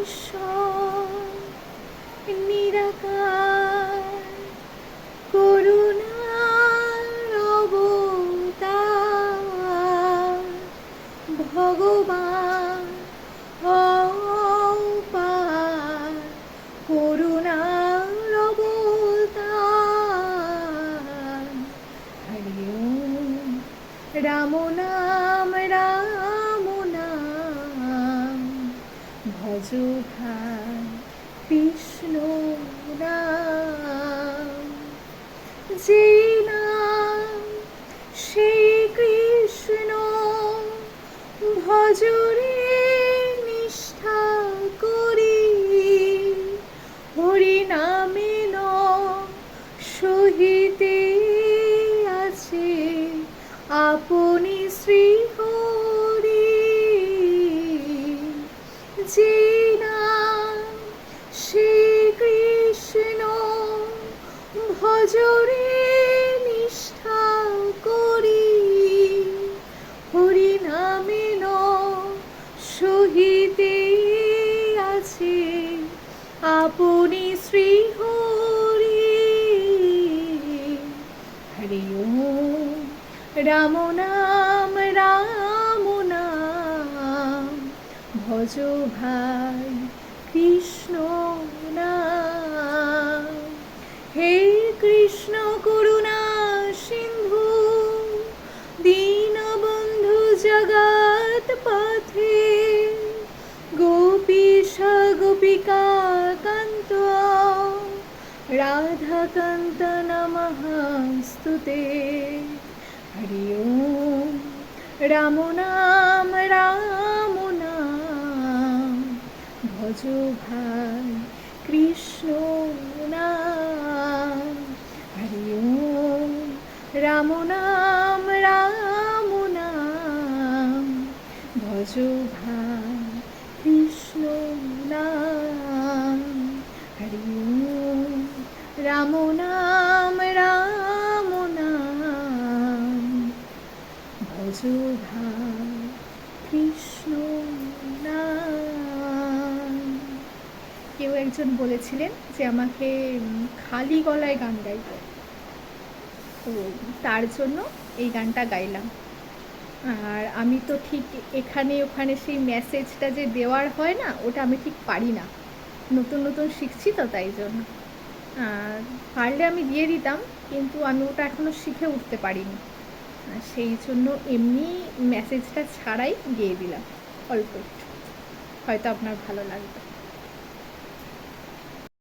ঈশ্বর নিরাকার ভগবান অপার হরি ওম রাম ভাই কৃষ্ণ নাম। যেই নাম সেই কৃষ্ণ ভজরে আছে আপনি শ্রী হরি হরি রাম নাম রাম নাম ভজ ভাই। রাধাকান্ত নমঃ স্তুতে হরি ওম রাম নাম রাম নাম ভজ ভাই কৃষ্ণ নাম হরি ওম রাম নাম রাম নাম ভজ ভাই কৃষ্ণ নাম হরি ওম রাম নাম রাম নাম। ভজ ভাই, কৃষ্ণ নাম। কেউ একজন বলেছিলেন যে আমাকে খালি গলায় গান গাইতে। তো তার জন্য এই গানটা গাইলাম। আর আমি তো ঠিক এখানে ওখানে সেই মেসেজটা যে দেওয়ার হয় না, ওটা আমি ঠিক পারি না। নতুন নতুন শিখছি তো তাই জন্য। পারলে আমি দিয়ে দিতাম, কিন্তু আমি ওটা এখনও শিখে উঠতে পারিনি। সেই জন্য এমনি মেসেজটা ছাড়াই দিয়ে দিলাম, অল্প একটু। হয়তো আপনার ভালো লাগবে।